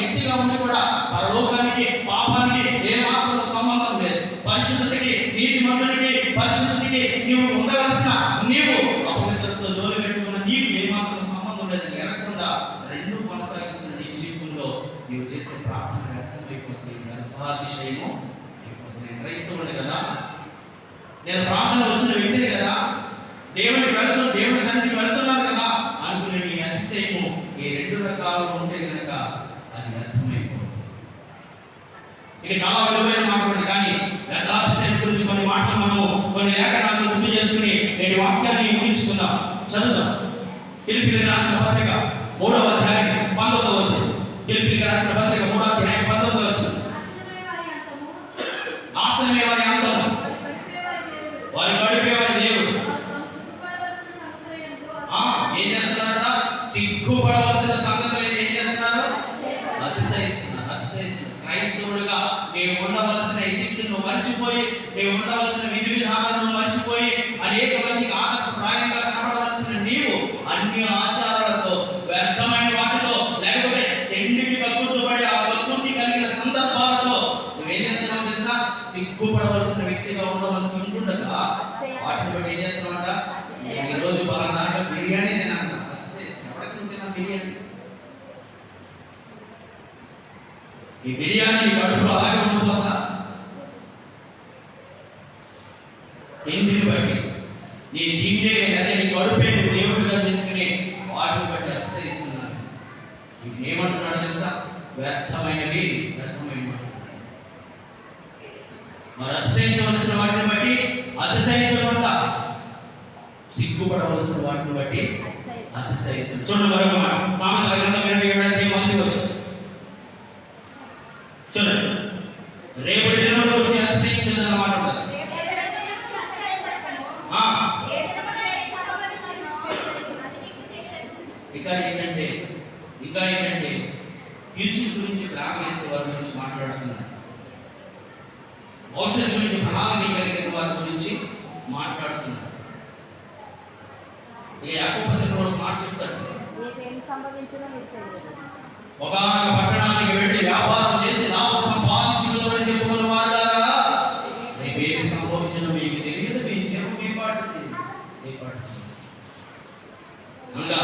వ్యక్తిగా ఉండి కూడా పరలోకానికి పాపానికి ఏ మాత్రం సంబంధం లేదు. పరిశుద్ధతకి నీతిమంతుడికి పరిశుద్ధతకి నీవు ఉండవలసిన నీవు అపవిత్రతో జోలి పెట్టుకున్న నీకు ఏ మాత్రం సంబంధం లేదు. ఎరగకుండా రెండు కొనసాగిస్తున్న నీ జీవితంలో నీవు చేసే ప్రార్థన వ్యర్థమైపోతుంది గర్భాతిశయము నేను క్రైస్తవుడే కదా. నేను ప్రార్థన వచ్చిన వ్యక్తిని కదా. దేవుడికి వెళ్తూ దేవుడి సన్నిధికి వెళ్తున్నాను కదా అనుకునే నీ అతిశయము ఈ రెండు రకాలుగా ఉంటే కనుక అది అర్థమైపోతుంది ఇక చాలా విలువైన మాటలు కానీ వ్యర్థాతిశయం గురించి కొన్ని మాటలు మనము కొన్ని లేఖనాలను గుర్తు చేసుకుని నేటి వాక్యాన్ని ముగించుకుందాం. చదువుదాం. ఫిలిపిలకు రాసిన పత్రిక మూడవ అధ్యాయం పంతొమ్మిదవ వచ్చింది ఫిలిపిలకు రాసిన పత్రిక మూడవ అధ్యాయం పంతొమ్మిదవ వచ్చింది నాశనమే వారి అంతం వారి గడిపేవారి దేవుడు. ఏం చేస్తున్నారట? సిగ్గుపడవలసిన సంగతులు ఏం అతిశయిస్తున్నారు అతిశయిస్తున్నారు క్రైస్తవుడుగా నేను ఉండవలసిన ఎథిక్స్ నువ్వు మర్చిపోయి నేను ఉండవలసిన విధి విధానాలను మర్చిపోయి అనేక మందికి ఆదర్శప్రాయంగా కనబడవలసిన నీవు అన్ని ఆచారాలతో వ్యర్థమైన వాటితో లేకపోతే తిండికి కక్కుర్తుపడి ఆ కక్కుర్తి కలిగిన సందర్భాలతో నువ్వేం చేస్తున్నావు తెలుసా సిగ్గుపడవలసిన వ్యక్తిగా ఉండవలసి ఉంటుండగా వాటిని బట్టి ఏం చేస్తున్నావంట ఈ రోజు పలానా బిర్యానీ తినాలి ఎవరికి నువ్వు తిన్నా బిర్యానీ ఈ బిర్యానీ కడుపులో అలాగే ఉండిపోతా. ఏం తిండిని బట్టి నీ తిండే అదే నీ కడుపే నువ్వు దేవుడిగా చేసుకుని వాటిని బట్టి అతిశయిస్తున్నాను. వీటిని ఏమంటున్నాడు తెలుసా? వ్యర్థమైనవి వ్యర్థమైన మరి అతిశయించవలసిన వాటిని బట్టి అతిశయించకుండా సిగ్గుపడవలసిన వాటిని బట్టి అతిశయిస్తుంది చూడండి మరొక మాట. సామాన్య గ్రంథం ఇరవై ఏడాది మొదటి వచ్చింది చూడండి రేపటి దినం గురించి అతిశయించదన్న మాట ఉంటుంది ఆ, ఇంకా ఏంటంటే ఇంకా ఏంటంటే ఫ్యూచర్ గురించి వేసే వారి గురించి మాట్లాడుతున్నారు. భవిష్యత్తు గురించి ప్రణాళిక కలిగిన వారి గురించి మాట్లాడుతున్నారు. ఏ యాకోపత్రికలో ఒక మాట చెప్తాడు ఒకనొక పట్టణానికి వెళ్ళి వ్యాపారం చేసి లాభం సంపాదించుకుందామని చెప్పుకున్న రేపేమి సంభవించిన మీకు తెలియదు. మీ చెరువు మీ అనగా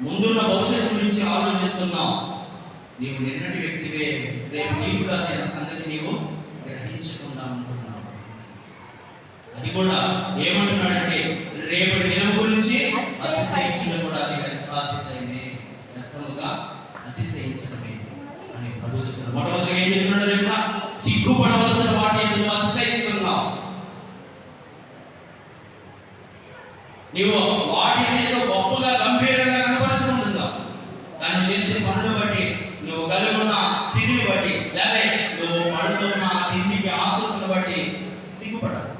ముందున్న భవిష్యత్తు గురించి ఆలోచిస్తున్నావు నీవు నిన్నటి వ్యక్తివే రేపు నీవుగా నేను సంగతి నీవు గ్రహించకుండా ఉంటున్నావు. అది కూడా ఏమంటున్నాడంటే రేపటి దినం గురించి అతిశయించడం కూడా అది అతిశయమే వ్యర్థముగా అతిశయించడమే అని ప్రభు చెప్తున్నాడు. మొట్టమొదటి ఏం చెప్తున్నాడు తెలుసా? సిగ్గుపడవలసిన వాటి నువ్వు అతిశయిస్తున్నావు నీవు సిగ్గుపడాలి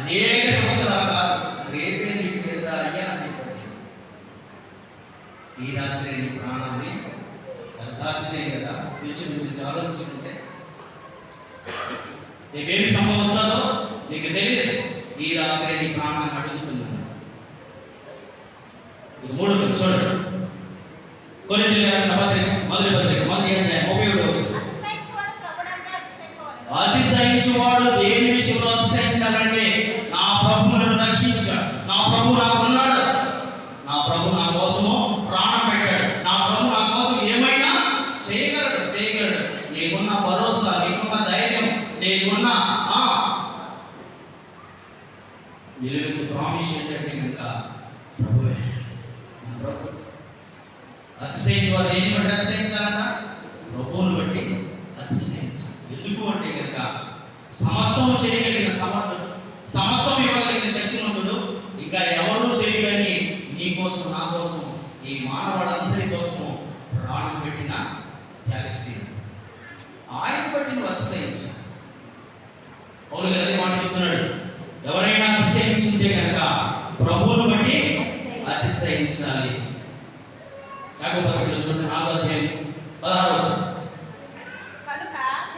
అనేక సంవత్సరాలు కాదు. రేపే నీకు లేదా అయ్యా అని. ఈ రాత్రి నీ ప్రాణాన్ని అర్థాతిశయం కదా? ఫ్యూచర్ గురించి ఆలోచించుకుంటే. నీకేమి సంభవిస్తుందో నీకు తెలియదు. ఈ రాత్రి నీ ప్రాణాన్ని అడుగుతున్నాను. మూడు చూడండి. కొన్ని పత్రిక మొదటి పత్రిక మొదటి అధ్యాయం ముప్పై ఒకటి వచ్చింది అతిశయించువాడు దేని విషయంలో అతిశయించాలంటే నా ప్రభు నన్ను రక్షించాడు నా ప్రభు నాకు ఉన్నాడు నా ప్రభు నా కోసము ప్రాణం పెట్టాడు నా ప్రభు నా కోసం ఏమైనా చేయగలడు చేయగలడు నీకున్న భరోసా నీకున్న ధైర్యం నీకున్న ఆ నిలువు ప్రామిస్ ఏంటంటే కనుక ప్రభువే నా ప్రభు అతిశయించువాడు దేన్ని బట్టి అతిశయించాలంట ప్రభువుని బట్టి అతిశయించాలి ఎందుకు అంటే కనుక సమస్తం చేయగలిగిన సమర్థుడు? సమస్తం ఇవ్వగలిగిన శక్తివంతుడు ఇంకా ఎవరు చేయడని నీ కోసం నా కోసం ఈ మానవాళ్ళందరి కోసము ప్రాణం పెట్టిన త్యాగశీలు ఆయన బట్టి నువ్వు అతిశయించు. పౌలు గారు మాట చెప్తున్నాడు. ఎవరైనా అతిశయించుంటే కనుక ప్రభువును బట్టి అతిశయించాలి. చూడండి నాలుగో అధ్యాయం పదహారు వచ్చిన కనుక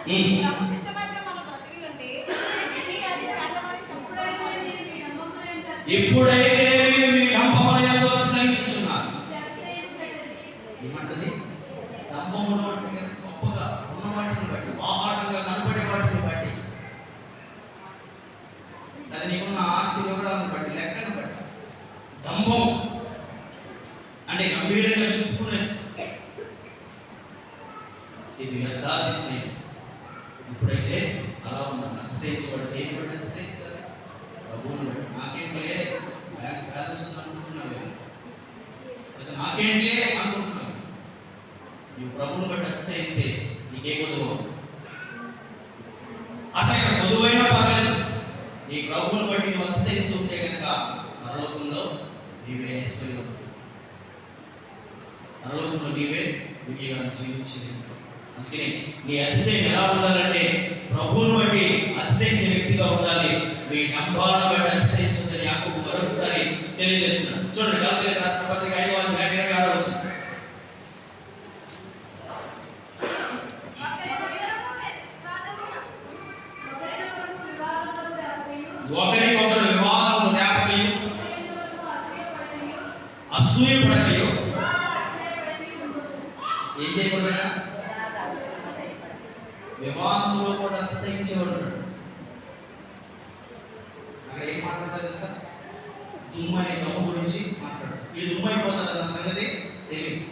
ఉమ్. ప్రభు చిత్తమైతే మనం బ్రతికి ఉండి, ఇది అది చేద్దామని చెప్పుడైనా ఎప్పుడైతే మీరు మీ డంబములందు అతిశయించుచున్నారు ఏమంటది? డంబములో అంటే గొప్పగా ఉన్న వాటిని బట్టి ఆహారంగా కనబడే వాటిని బట్టి. అది నీకున్న ఆస్తి వివరాలను బట్టి లెక్కను బట్టి. డంబం అంటే గంభీరంగా చెప్పుకునేది ఇది వ్యర్థాతిశయం ఇప్పుడైతే అలా ఉన్నాను అతిశయించబడి దేని బట్టి అతిశయించాలి ప్రభువుని బట్టి నాకేంటిలే బ్యాంక్ బ్యాలెన్స్ ఉంది అనుకుంటున్నావు లేదా నాకేంటిలే అనుకుంటున్నావు నువ్వు ప్రభువును బట్టి అతిశయిస్తే నీకే కొదువు. అసలు ఇక్కడ కొదువైనా పర్లేదు. నీ ప్రభువును బట్టి నువ్వు అతిశయిస్తూ ఉంటే కనుక పరలోకంలో నీవే ఐశ్వర్యం పరలోకంలో నీవే విజయగా జీవించింది. అందుకని నీ అతిశయం ఎలా ఉండాలంటే ప్రభువును బట్టి అతిశయించే వ్యక్తిగా ఉండాలి. మీ డంబాలను బట్టి అతిశయించదని యాకు మరొకసారి తెలియజేస్తున్నాడు. చూడండి గలతీయులకు రాసిన పత్రిక ఐదో అధ్యాయం ఇరవై ఆరో వచనం. ఒకరికొకరు వివాహము రేపకయు అసూయ పడకయు ఏం చేయకుండా వివాహంలో కూడా అతిశయించేవాడు అక్కడ ఏం మాట్లాడతారు తెలుసా? దుమ్ము అనే దమ్ము గురించి మాట్లాడు ఈ దుమ్ము అయిపోతారు అన్న సంగతి తెలియదు.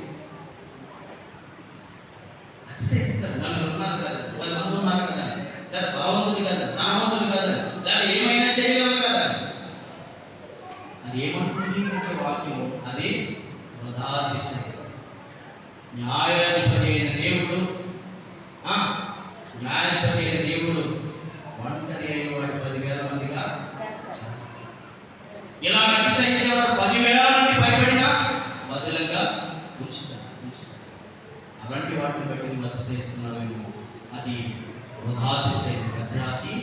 అతిశయిస్తారు నన్ను ఉన్నారు కదా. వాళ్ళు మంది కదా. లేదా బలవంతుడు కదా ధనవంతుడు కదా. లేదా ఏమైనా చేయగలరు కదా అది ఏమంటుంది వాక్యము అది వృధాతిశయం న్యాయాధిపతి అయిన దేవుడు న్యాయాధిపతి అయిన దేవుడు ఒంటరి అయిన వాడు పదివేల మందిగా చేస్తాడు. ఇలా అతిశయించేవారు పదివేల మంది భయపడినా బదులంగా ఉంచుతారు అలాంటి వాటిని బట్టి నువ్వు అతిశయిస్తున్నావేమో. అది వృధాతిశయం గద్యాతి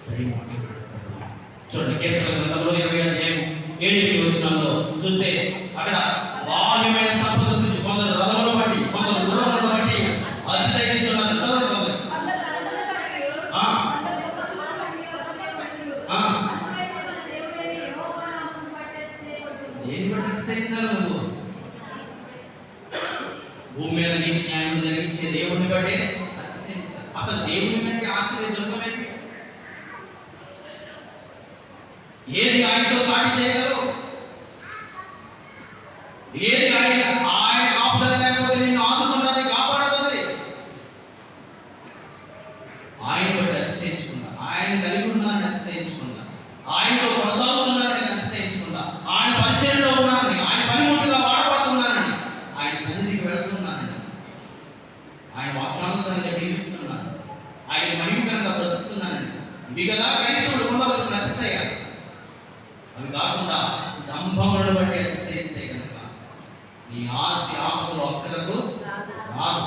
సరి మాట్లాడుతున్నావు చూడండి కీర్తన గ్రంథంలో ఇరవై అధ్యాయం ఏడు వచ్చినాలో చూస్తే అక్కడ బాహ్యమైన సంపద గురించి కొందరు రథములను బట్టి కొందరు గుర్రములను బట్టి అతిశయిస్తున్నారు. చదవండి కొందరు. దేని బట్టి అతిశయించాలి నువ్వు? భూమి మీద నీకు న్యాయం జరిగించే దేవుడిని బట్టి అతిశయించాలి. అసలు దేవుని కంటే ఆశ్రయ దొరకలేదు ఏది? ఆయనతో సాటి చేయగలరు ఏది ఆయన ఆయన కాపుదల లేకపోతే నిన్ను ఆదుకుంటుంది కాపాడుతుంది ఆయన బట్టి అతిశయించుకుందా ఆయన కలిగి ఉన్నారని అతిశయించుకుందా ఆయనతో కొనసాగుతున్నారని అతిశయించుకుందా ఆయన పరిచయంలో ఉన్నారని ఆయన పనిముట్టుగా వాడబడుతున్నారని ఆయన సన్నిధికి వెళ్తున్నారని ఆయన వాక్యానుసారంగా జీవిస్తున్నాను ఆయన మహిమకరంగా బ్రతుకుతున్నానని ఇవి కదా క్రైస్తవుడు ఉండవలసిన అతిశయాలు అవి కాకుండా డంభములను బట్టి అతిశయిస్తే కనుక నీ ఆస్తి ఆపదలు రాదు.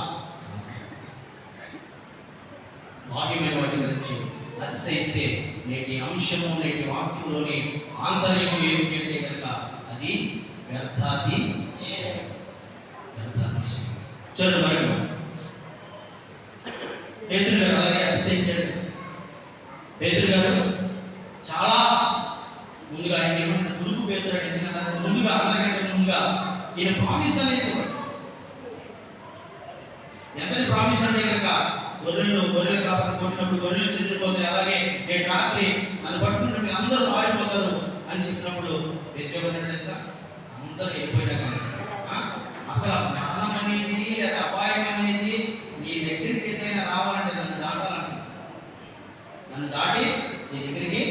బాహ్యమైన వాటి గురించి అతిశయిస్తే నేటి అంశము నేటి వాక్యంలోని ఆంతర్యము ఏమిటి అంటే కనుక అది వ్యర్థాతి చూడండి మరి పేదరు గారు అలాగే అతిశయించాడు పేదరు గారు చాలా ముందుగా ఆయన ఏమంటారు గురుకు పేదరు అంటే ముందుగా అందరికంటే ముందుగా ఈయన ప్రామిస్ అనేసేవాడు ఎంతని కనుక గొర్రెలు గొర్రెల కాపరి కొట్టినప్పుడు గొర్రెలు చెదిరిపోతాయి. అలాగే నేను రాత్రి నన్ను పట్టుకున్నప్పుడు అందరూ పారిపోతారు అని చెప్పినప్పుడు వ్యతిరేకమైన తెలుసా? అందరూ వెళ్ళిపోయినా కానీ అసలు మరణం అనేది లేదా అపాయం అనేది నీ దగ్గరికి ఏదైనా రావాలంటే నన్ను దాటాలంట. నన్ను దాటి నీ దగ్గరికి